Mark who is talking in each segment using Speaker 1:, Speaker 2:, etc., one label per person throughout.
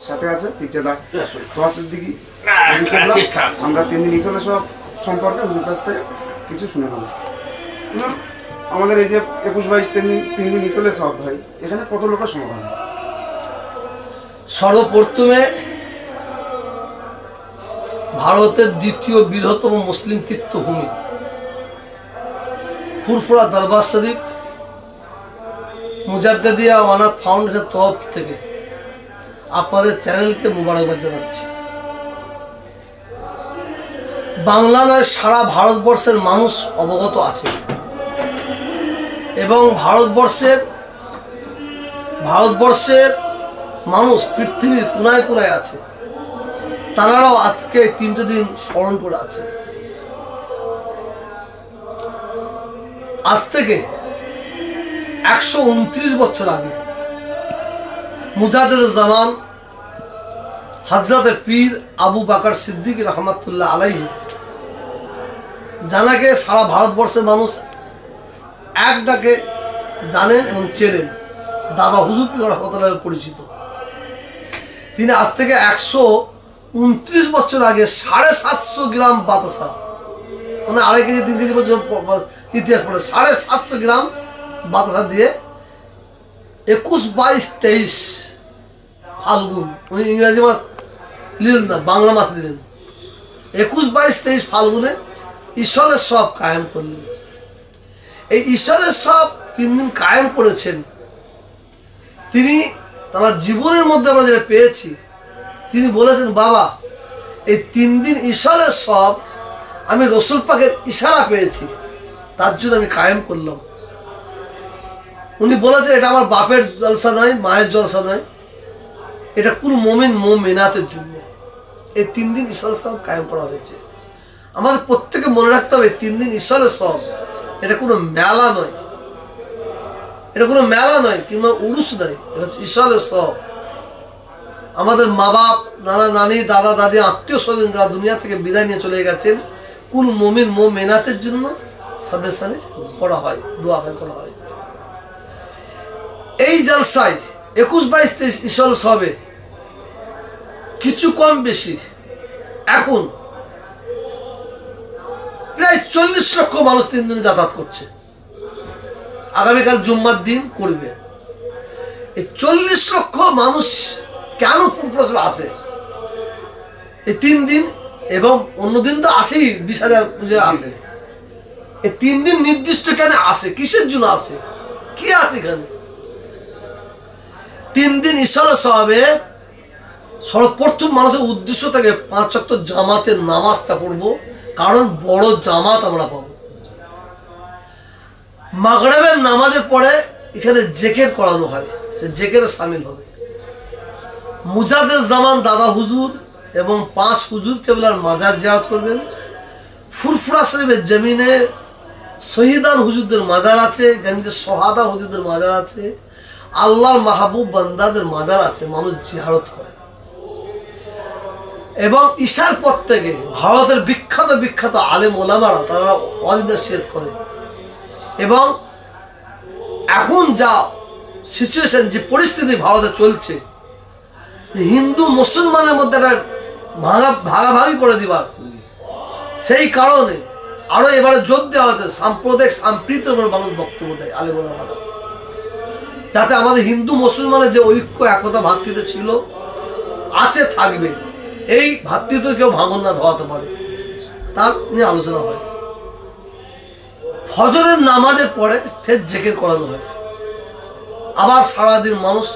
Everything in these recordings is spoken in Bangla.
Speaker 1: সাথে আছে পিকচারটা তোয়া সিদ্দিকি
Speaker 2: না, ঠিকঠাক।
Speaker 1: আমরা তিন দিন ইসলামের সব সম্পর্কে ওদের কাছ থেকে কিছু শুনে নেব। আমাদের এই যে একুশ বাইশ তিন দিন তিন দিন ইসলের সব ভাই এখানে কত লোকের সমাধান
Speaker 3: সর্বপ্রথমে ভারতের দ্বিতীয় বৃহত্তম মুসলিম তীর্থভূমি ফুরফুরা দরবার শরীফ মুজাদ্দিয়া ওয়ানাথ ফাউন্ডেশন তরফ থেকে আপনাদের চ্যানেলকে মোবারকবাদ জানাচ্ছি। বাংলা নয় সারা ভারতবর্ষের মানুষ অবগত আছে এবং ভারতবর্ষের ভারতবর্ষের মানুষ পৃথিবীর কোনায় কোনায় আছে। তারাও আজকে তিনটে দিন স্মরণ করে আছে। আজ থেকে একশো উনত্রিশ বছর আগে মুজাদের জামান হাজরতে পীর আবু বাকার সিদ্দিক রহমাতুল্লাহ আলাইহি জানাকে সারা ভারতবর্ষের মানুষ এক ডাকে জানেন এবং চেনেন। দাদা হুজুর পীর রহমতুল্লাহ পরিচিত। তিনি আজ থেকে একশো উনত্রিশ বছর আগে সাড়ে সাতশো গ্রাম বাতাসা মানে আড়াই কেজি, তিন কেজি বছর ইতিহাস পড়ে, সাড়ে সাতশো গ্রাম বাতাসা দিয়ে একুশ বাইশ তেইশ ফাল্গুন, উনি ইংরাজি মাস নিলেন না, বাংলা মাস নিলেন একুশ বাইশ তেইশ ফাল্গুনে ঈশ্বরের সব কায়েম করলেন। এই ঈশ্বরের সব তিন দিন কায়েম করেছেন। তিনি তারা জীবনের মধ্যে আমরা যেটা পেয়েছি, তিনি বলেছেন, বাবা, এই তিন দিন ঈশ্বরের সব আমি রসুল পাকের ইশারা পেয়েছি, তার জন্য আমি কায়েম করলাম। উনি বলেছেন, এটা আমার বাপের জলসা নয়, মায়ের জলসা নয়, এটা কোন মোমিন মোমেনাতের জন্য। এই তিন দিন ঈশ্বরের সব কায়েম করা হয়েছে। আমাদের প্রত্যেকে মনে রাখতে হবে তিন দিন ঈশ্বরের সব, এটা কোনো মেলা নয়। এটা কোনো মেলা নয়, কিংবা উরুস নয়, এটা ঈশ্বরের সব আমাদের মা বাপ নানা নানি, দাদা, দাদি আত্মীয় স্বজন যারা দুনিয়া থেকে বিদায় নিয়ে চলে গেছেন, কুল মোমিন মো মেনাতের জন্য সাবেসানে করা হয়, দোয়া করা হয়। এই জলসায়, একুশ বাইশ, তেইশ ঈশ্বর সবে কিছু কম বেশি। এখন, প্রায় চল্লিশ লক্ষ মানুষ তিন দিন যাতায়াত করছে। আগামীকাল জুম্মার দিন করবে। এই চল্লিশ লক্ষ মানুষ কেন ফুটফুট আসে? এই তিন দিন এবং অন্য দিন তো আসেই বিশ হাজার পুজো আসে। এই তিন দিন নির্দিষ্ট কেন আসে? কিসের জন্য আসে? কি আছে এখানে? তিন দিন ঈশ্বরের সবে সর্বপ্রথম মানুষের উদ্দেশ্য থাকে পাঁচ চক্ত জামাতের নামাজটা পড়ব। কারণ বড় জামাত আমরা পাবো। মাগরেবের নামাজের পরে এখানে জেকের করানো হয়। সে জেকের সামিল হবে। মুজাদের জামান দাদা হুজুর এবং পাঁচ হুজুর কেবলার মাজার জিয়ারত করবেন। ফুরফুরা শরীফের জমিনে শহীদান হুজুরদের মাজার আছে, গঞ্জে সোহাদা হুজুরদের মাজার আছে, আল্লাহর মাহবুব বান্দাদের মাজার আছে, মানুষ জিয়ারত করে। এবং ঈশার পর থেকে ভারতের বিখ্যাত বিখ্যাত আলেম ওলামারা, তারা অজনসিয়ত করে এবং এখন যা সিচুয়েশন যে পরিস্থিতি ভারতে চলছে হিন্দু মুসলমানের মধ্যে একটা ভাঙা, ভাগাভাগি করে দিবার। সেই কারণে আরও এবারে জোর দেওয়া হচ্ছে সাম্প্রদায়িক সাম্প্রীত মানুষ বক্তব্য দেয় আলেমারা যাতে আমাদের হিন্দু মুসলমানের যে ঐক্য, একতা, ভাতৃত্ব ছিল, আছে, থাকবে। এই ভাতৃত্ব কেউ ভাঙন না ধরাতে পারে। তার নিয়ে আলোচনা হয়। ফজরের নামাজের পরে ফের জেকের করানো হয়। আবার সারাদিন মানুষ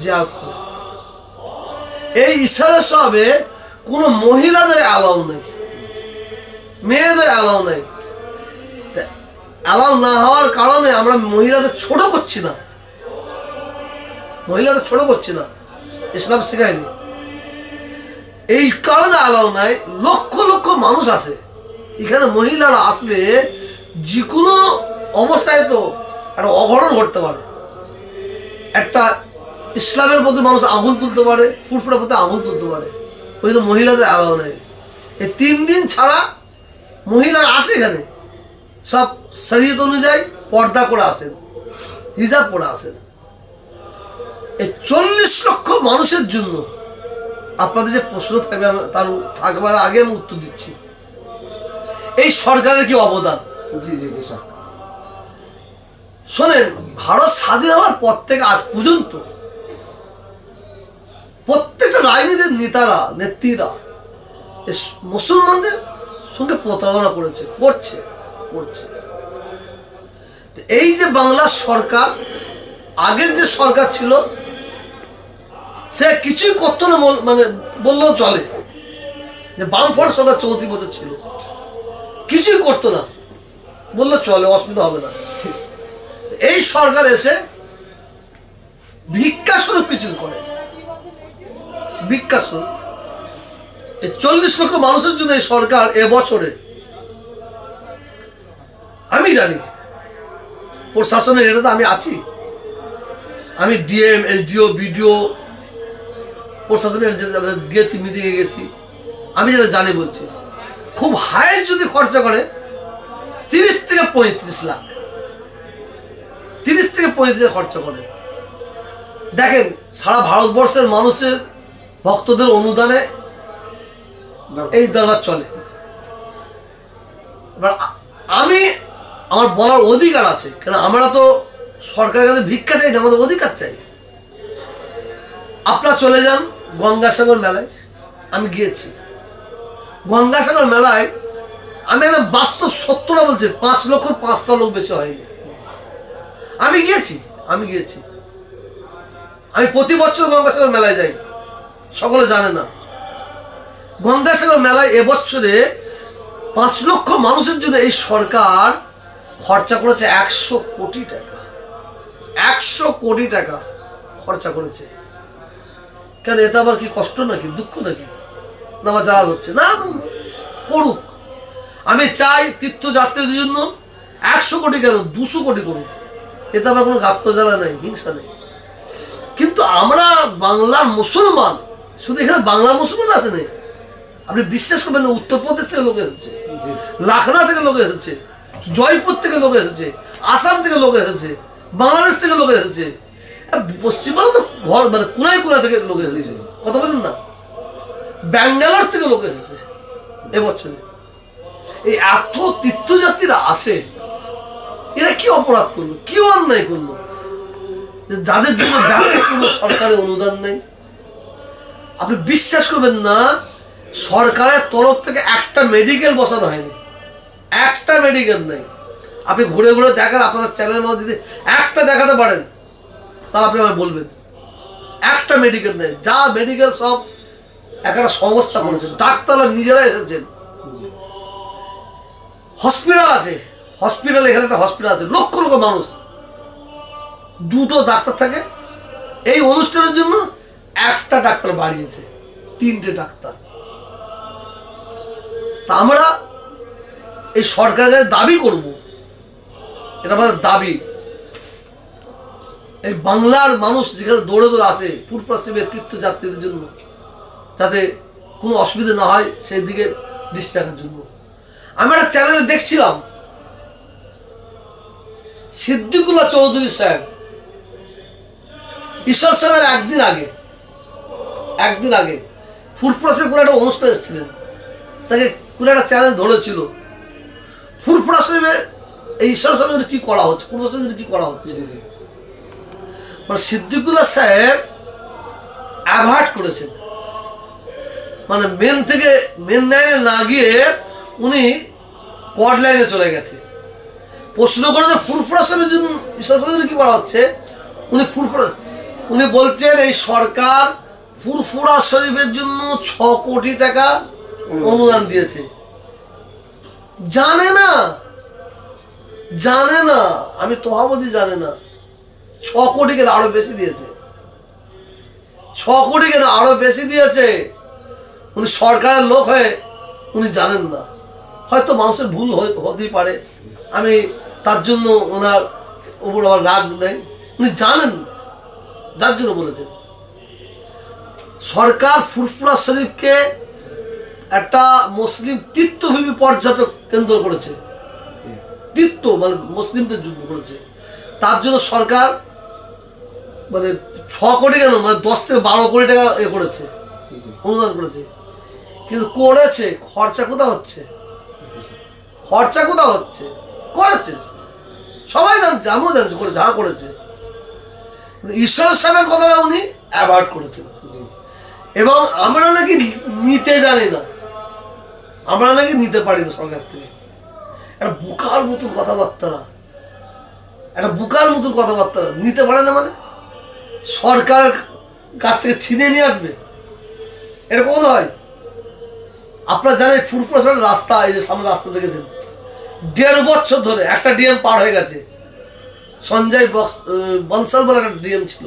Speaker 3: জিয়ারত করে। এই ঈশ্বরের সবে কোনো মহিলাদের অ্যালাউ নেই, মেয়েদের অ্যালাউ নেই। অ্যালাউ না হওয়ার কারণে আমরা মহিলাদের ছোট করছি না। মহিলাদের ছোট করছি না, ইসলাম শেখায়নি। এই কারণে অ্যালাউ নাই, লক্ষ লক্ষ মানুষ আসে এখানে মহিলারা আসলে যে কোনো অবস্থায় তো একটা অঘটন ঘটতে পারে। একটা ইসলামের প্রতি মানুষ আঙুল তুলতে পারে ফুরফুরার প্রতি আগুন তুলতে পারে। ওই জন্য মহিলাদের অ্যালাউ নেই। এই তিন দিন ছাড়া মহিলারা আসে এখানে। সব শরীয়ত অনুযায়ী পর্দা করে আসেন, হিজাব করে আসেন। এই চল্লিশ লক্ষ মানুষের জন্য আপনাদের যে প্রশ্ন থাকবে তার থাকবার আগে আমি উত্তর দিচ্ছি। এই সরকারের কি অবদান?
Speaker 1: জি জি বিশাল
Speaker 3: শোনেন, ভারত স্বাধীন হওয়ার পর থেকে আজ পর্যন্ত প্রত্যেকটা রাজনীতির নেতারা, নেত্রীরা মুসলমানদের সঙ্গে প্রতারণা করেছে, করছে করছে। এই যে বাংলার সরকার, আগের যে সরকার ছিল, সে কিছুই করতো না বল- মানে বললেও চলে। যে বামফ্রন্ট সরকার চৌত্রিশ বছর ছিল। কিছুই করতো না। বললে, চলে, অসুবিধা হবে না। এই সরকার এসে ভিক্ষা স্বরূপ কিছু করে। ভিক্ষা স্বরূপ। এই চল্লিশ লক্ষ মানুষের জন্য এই সরকার এবছরে আমি জানি, প্রশাসনের এটাতে আমি আছি। আমি ডিএম, এসডিও, বিডিও, প্রশাসনের গেছি, মিটিংয়ে গেছি, আমি যেটা জানি বলছি। খুব হাই যদি খরচা করে তিরিশ থেকে পঁয়ত্রিশ লাখ। তিরিশ থেকে পঁয়ত্রিশ খরচা করে। দেখেন, সারা ভারতবর্ষের মানুষের ভক্তদের অনুদানে এই দরবার চলে। এবার আমি, আমার বলার অধিকার আছে, কেন আমরা তো সরকারের কাছে ভিক্ষা চাই না, আমাদের অধিকার চাই। আপনারা চলে যান গঙ্গাসাগর মেলায়। আমি গিয়েছি। গঙ্গাসাগর মেলায় আমি একদম বাস্তব সত্যটা বলছি পাঁচ লক্ষ পাঁচটা লোক বেশি হয়নি। আমি গিয়েছি আমি গিয়েছি। আমি প্রতি বছর গঙ্গাসাগর মেলায় যাই সকলে জানে না। গঙ্গাসাগর মেলায় এবছরে পাঁচ লক্ষ মানুষের জন্য এই সরকার খরচা করেছে একশো কোটি টাকা। একশো কোটি টাকা খরচা করেছে। কেন এটা আবার কি কষ্ট নাকি দুঃখ নাকি? না আমার জ্বালা হচ্ছে না, করুক। আমি চাই তীর্থযাত্রীদের জন্য একশো কোটি কেন? দুশো কোটি করুক এতে আমার কোনো গাত্র জ্বালা নেই হিংসা নেই। কিন্তু আমরা বাংলার মুসলমান শুধু এখানে বাংলার মুসলমান আছে নেই আপনি বিশ্বাস করবেন না উত্তরপ্রদেশ থেকে লোক এসেছে লাখনা থেকে লোক এসেছে জয়পুর থেকে লোক এসেছে আসাম থেকে লোক এসেছে বাংলাদেশ থেকে লোক এসেছে। পশ্চিমবঙ্গ তো ঘর মানে কুনায় কুনা থেকে লোক এসেছে কথা বলেন না। ব্যাঙ্গালোর থেকে লোক এসেছে এবছরে। এই এত তীর্থযাত্রীরা আসে, এরা কি অপরাধ করল? কি অন্যায় করল? যাদের জন্য কোনো সরকারের অনুদান নেই। আপনি বিশ্বাস করবেন না, সরকারের তরফ থেকে একটা মেডিকেল বসানো হয়নি। একটা মেডিকেল নেই। আপনি ঘুরে ঘুরে দেখান আপনার চ্যানেলের মধ্যে যদি একটা দেখাতে পারেন, তাহলে আপনি আমায় বলবেন। একটা মেডিকেল নেই। যা মেডিকেল সব একটা সংস্থা করেছেন ডাক্তাররা নিজেরা এসেছেন। হসপিটাল আছে। হসপিটাল, এখানে একটা হসপিটাল আছে। লক্ষ লক্ষ মানুষ। দুটো ডাক্তার থাকে। এই অনুষ্ঠানের জন্য একটা ডাক্তার বাড়িয়েছে। তিনটে ডাক্তার। তা আমরা এই সরকারের দাবি করব। এটা আমাদের দাবি। এই বাংলার মানুষ যেখানে দৌড়ে দৌড়ে আসে পূর্বাশ্রমের তীর্থযাত্রীদের জন্য, যাতে কোনো অসুবিধা না হয়, সেই দিকে দৃষ্টি রাখার জন্য। আমি একটা চ্যানেলে দেখছিলাম। সিদ্দিকুল্লাহ চৌধুরী সাহেব। ঈশ্বর সাহেবের একদিন আগে একদিন আগে ফুরফুরাসের কোনো একটা অনুষ্ঠান এসেছিলেন। তাকে কোনো একটা চ্যানেল ধরেছিল। ফুরফুরা শরীফে এই ঈশ্বর সাহেবের কি করা হচ্ছে? পূর্ব শরীফে কি করা হচ্ছে? মানে সিদ্দিকুল্লাহ সাহেব অ্যাভার্ট করেছেন। মানে মেন থেকে মেন লাইনে না গিয়ে উনি কোয়াড লাইনে চলে গেছে। প্রশ্ন করে যে ফুরফুরা জন্য সাহেবের কি করা হচ্ছে? উনি ফুরফুরা, উনি বলছেন এই সরকার ফুরফুরা শরীফের জন্য ছ কোটি টাকা অনুদান দিয়েছে। জানে না জানে না, আমি তহাবধি জানে না। ছ কোটি কেন আরও বেশি দিয়েছে। ছ কোটি কেন আরও বেশি দিয়েছে। উনি সরকারের লোক হয়ে উনি জানেন না। হয়তো মানুষের ভুল হতেই পারে। আমি তার জন্য ওনার উপর আমার রাগ নেই উনি জানেন যার জন্য বলেছেন। সরকার ফুরফুরা শরীফকে একটা মুসলিম তীর্থভূমি পর্যটক কেন্দ্র করেছে। তীর্থ মানে মুসলিমদের যুদ্ধ করেছে। তার জন্য সরকার মানে ছ কোটি কেন? মানে দশ থেকে বারো কোটি টাকা এ করেছে। অনুদান করেছে। কিন্তু করেছে খরচা কোথা হচ্ছে? খরচা কোথা হচ্ছে? করেছে। সবাই জানছে আমিও জানছি করে যা করেছে। কিন্তু ঈশ্বর সাহেবের কথাটা উনি অ্যাভয়েড করেছেন।
Speaker 1: জি।
Speaker 3: এবং আমরা নাকি নিতে জানি না। আমরা নাকি নিতে পারি না সরকার কাছ থেকে। একটা বুকার মতন কথাবার্তা না। একটা বুকার মতন কথাবার্তা। নিতে পারে না মানে? সরকার কাছ থেকে ছিনে নিয়ে আসবে? এটা কখন হয় আপনারা জানেন ফুরফুরা রাস্তা এই যে সামনে রাস্তা দেখেছেন? দেড় বছর ধরে একটা ডিএম পার হয়ে গেছে। সঞ্জয় বনসাল বলে একটা ডিএম ছিল।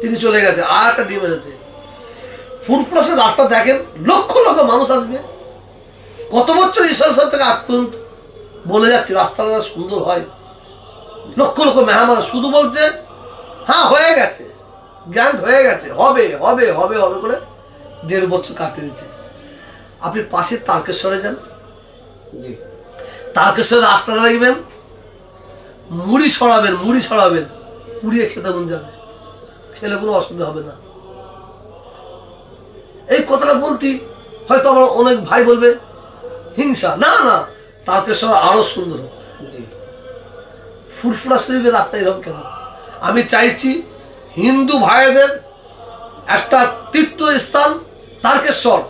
Speaker 3: তিনি চলে গেছে, আর একটা ডিএম এসেছে ফুরফুরাসের রাস্তা দেখেন, লক্ষ লক্ষ মানুষ আসবে। কত বছর ঈশ্বর সাহেব থেকে আজ পর্যন্ত বলে যাচ্ছে, রাস্তাটা সুন্দর হয়। লক্ষ লক্ষ মেহমান শুধু বলছে হ্যাঁ হয়ে গেছে। গ্র্যান্ড হয়ে গেছে। হবে হবে হবে হবে করে দেড় বছর কাটতে দিচ্ছে। আপনি পাশে তারকেশ্বরে যান।
Speaker 1: জি।
Speaker 3: তারকেশ্বরের রাস্তাটা দেখবেন মুড়ি ছড়াবেন মুড়ি ছড়াবেন পুড়িয়ে খেতে মন যাবে। খেলে কোনো অসুবিধা হবে না। এই কথাটা বলতি হয়তো আমার অনেক ভাই বলবে হিংসা না না তারকেশ্বর আরও সুন্দর ফুরফুরা শরীফের রাস্তা এরকম কেন? আমি চাইছি হিন্দু ভাইদের একটা তীর্থস্থান তারকেশ্বর।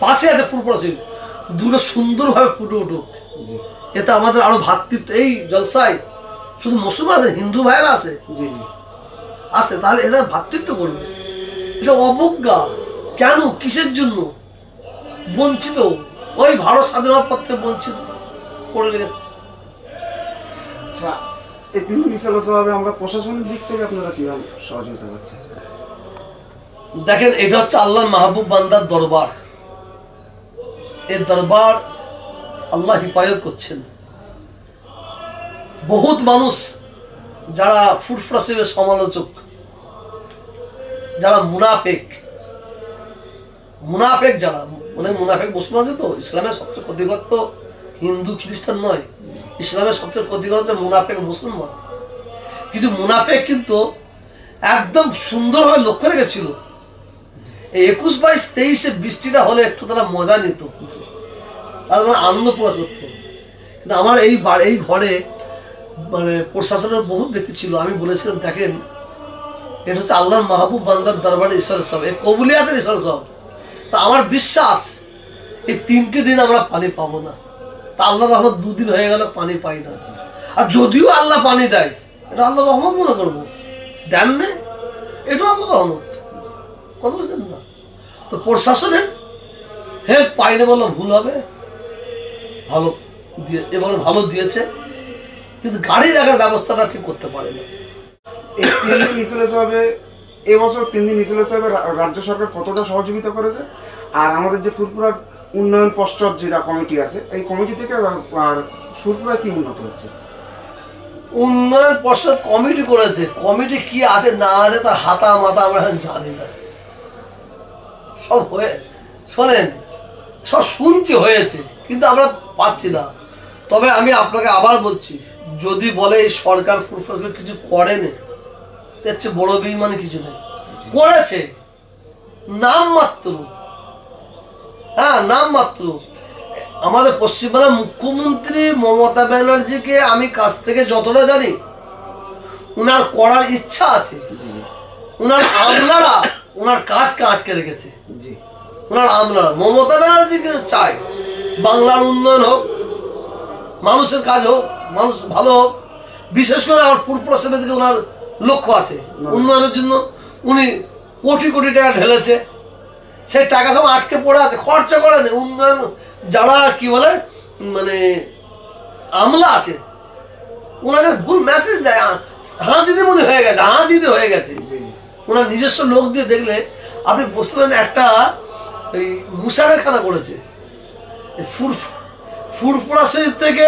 Speaker 3: পাশে আছে ফুরফুরা শরীফ। দুটো সুন্দরভাবে ফুটে উঠুক। এতে আমাদের আরও ভাতৃত্ব এই জলসায় শুধু মুসলমান আছে হিন্দু ভাইরা আছে? আছে তাহলে এরা ভাতৃত্ব করবে। এটা অবজ্ঞা। কেন? কিসের জন্য? বঞ্চিত। ওই ভারত স্বাধীন হওয়ার পর থেকে বঞ্চিত করে রেখেছে।
Speaker 1: আচ্ছা এই দিন আমরা প্রশাসনিক দিক থেকে আপনারা কীভাবে সহযোগিতা করছেন?
Speaker 3: দেখেন এটা হচ্ছে আল্লাহ মাহবুব বান্দার দরবার। এই দরবার আল্লাহ হিফাজত করছেন। বহুত মানুষ যারা ফুরফুরা শিবের সমালোচক, যারা মুনাফেক মুনাফেক যারা মানে মুনাফেক মুসলমান আছে তো, ইসলামের সবচেয়ে ক্ষতিকর তো হিন্দু, খ্রিস্টান নয়। ইসলামের সবচেয়ে ক্ষতিকর হচ্ছে মুনাফেক মুসলমান। কিছু মুনাফেক কিন্তু একদম সুন্দরভাবে লক্ষ্য রেখেছিল। একুশ বাইশ, তেইশে বৃষ্টিটা হলে একটু তারা মজা নিত। মানে আনন্দ প্রকাশ করতো কিন্তু আমার এই এই ঘরে মানে প্রশাসনের বহু ব্যক্তি ছিল, আমি বলেছিলাম, দেখেন, এটা হচ্ছে আল্লাহর মাহবুব বান্দার দরবারে ঈশ্বর সব এই কবুলিয়াতের ঈশ্বর সব। তা আমার বিশ্বাস, এই তিনটে দিন আমরা পানি পাবো না। তা আল্লাহ রহমত দুদিন হয়ে গেল, পানি পাই না আর যদিও আল্লাহ পানি দেয়, এটা আল্লাহ রহমত মনে করব। দেন না, এটাও আল্লাহ রহমত। কথা বুঝলেন না? তো প্রশাসনের হেল্প পাইনি বললে ভুল হবে। ভালো দিয়ে এবার ভালো দিয়েছে কিন্তু গাড়ি রাখার ব্যবস্থাটা ঠিক করতে পারে না
Speaker 1: এই তিন দিন ইসলে সাহেবে এবছর তিন দিন ইসলে সাহেবের রাজ্য সরকার কতটা সহযোগিতা করেছে? আর আমাদের যে ফুরপুরা উন্নয়ন পশ্চাৎ যেটা কমিটি আছে এই কমিটি থেকে আর- ফুরপুরা কি উন্নত হচ্ছে?
Speaker 3: উন্নয়ন পর্ষদ কমিটি করেছে। কমিটি কি আছে না আছে তার হাতা মাথা আমরা এখন জানি না। সব হয়ে শোনেন সব শুনছি হয়েছে। কিন্তু আমরা পাচ্ছি না। তবে আমি আপনাকে আবার বলছি যদি বলে এই সরকার ফুরফাসবে কিছু করেনি এর চেয়ে বড় বেইমানি কিছু নেই। করেছে। নাম মাত্র। হ্যাঁ নাম মাত্র। আমাদের পশ্চিমবাংলার মুখ্যমন্ত্রী মমতা ব্যানার্জিকে আমি কাছ থেকে যতটা জানি ওনার করার ইচ্ছা আছে।
Speaker 1: জি
Speaker 3: ওনার আমলারা ওনার কাজকে আটকে রেখেছে।
Speaker 1: জি।
Speaker 3: ওনার আমলারা মমতা ব্যানার্জি কিন্তু চায় বাংলার উন্নয়ন হোক মানুষের কাজ হোক মানুষ ভালো হোক বিশেষ করে আমার ফুরফুরা সেবের দিকে ওনার লক্ষ্য আছে। উন্নয়নের জন্য উনি কোটি কোটি টাকা ঢেলেছে। সেই টাকা সব আটকে পড়ে আছে খরচা করেন উন্নয়ন যারা কি বলে মানে আমলা আছে ওনাকে ভুল মেসেজ দেয়। হাঁ মনে হয়ে গেছে হাঁ দিদি হয়ে গেছে। ওনার নিজস্ব লোক দিয়ে দেখলে আপনি বুঝতে পারেন একটা এই মুসাফেরখানা করেছে। এই ফুর ফুরপুরা শরীফ থেকে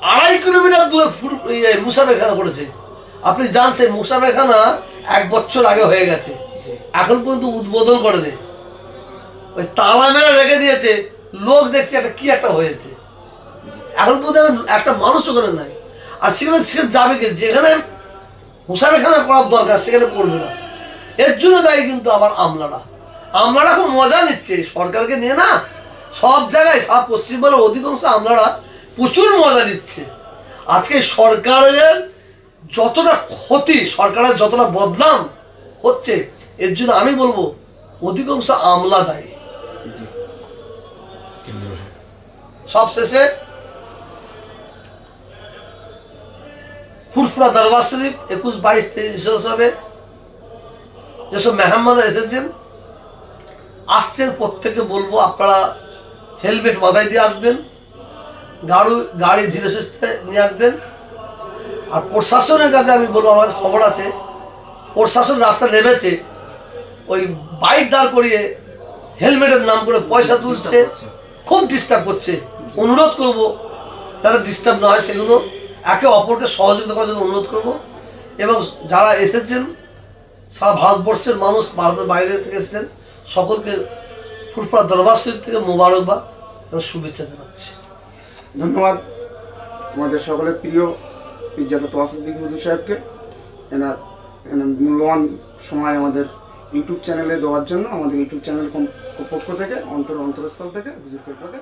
Speaker 3: আড়াই কিলোমিটার দূরে ফুর মুসাফেরখানা করেছে আপনি যান সেই মুসাফেরখানা এক বছর আগে হয়ে গেছে। এখন পর্যন্ত উদ্বোধন করেনি। ওই তালা মেরে রেখে দিয়েছে। লোক দেখছে একটা কি একটা হয়েছে। এখন পর্যন্ত একটা- মানুষ ওখানে নাই। আর সেখানে সে যাবে কি? যেখানে হুসাবেখানা করার দরকার সেখানে করবে না। এর জন্য দায়ী কিন্তু আবার আমলারা। আমলারা খুব মজা নিচ্ছে। সরকারকে নিয়ে না সব জায়গায় সব পশ্চিমবঙ্গের অধিকাংশ আমলারা প্রচুর মজা নিচ্ছে। আজকে সরকারের যতটা ক্ষতি সরকারের যতটা বদনাম হচ্ছে এর জন্য আমি বলব অধিকাংশ আমলা দায়ী। সব শেষে ফুরফুরা দরবার শরীফ একুশ বাইশ তেইশ হিসাবে যেসব মেহমানরা এসেছেন আসছেন প্রত্যেকে বলব আপনারা হেলমেট মাথায় দিয়ে আসবেন, গাড়ি গাড়ি ধীরে সুস্থে নিয়ে আসবেন। আর প্রশাসনের কাছে আমি বলব, আমার খবর আছে, প্রশাসন রাস্তা নেমেছে, ওই বাইক দাঁড় করিয়ে হেলমেটের নাম করে পয়সা তুলছে, খুব ডিস্টার্ব করছে। অনুরোধ করব, যাতে ডিস্টার্ব না হয় সেগুলো, একে অপরকে সহযোগিতা করার জন্য অনুরোধ করব। এবং যারা এসেছেন, সারা ভারতবর্ষের মানুষ, ভারতের বাইরে থেকে এসেছেন, সকলকে ফুরফুরা দরবার শরীফ থেকে মোবারকবাদ এবং শুভেচ্ছা জানাচ্ছি।
Speaker 1: ধন্যবাদ তোমাদের সকলের প্রিয় পিজ্জাত তোয়াসুদ্দিন হুজুর সাহেবকে। এনার এনার মূল্যবান সময় আমাদের ইউটিউব চ্যানেলে দেওয়ার জন্য আমাদের ইউটিউব চ্যানেল পক্ষ থেকে, অন্তর অন্তরস্থল থেকে হুজুর কেবলাকে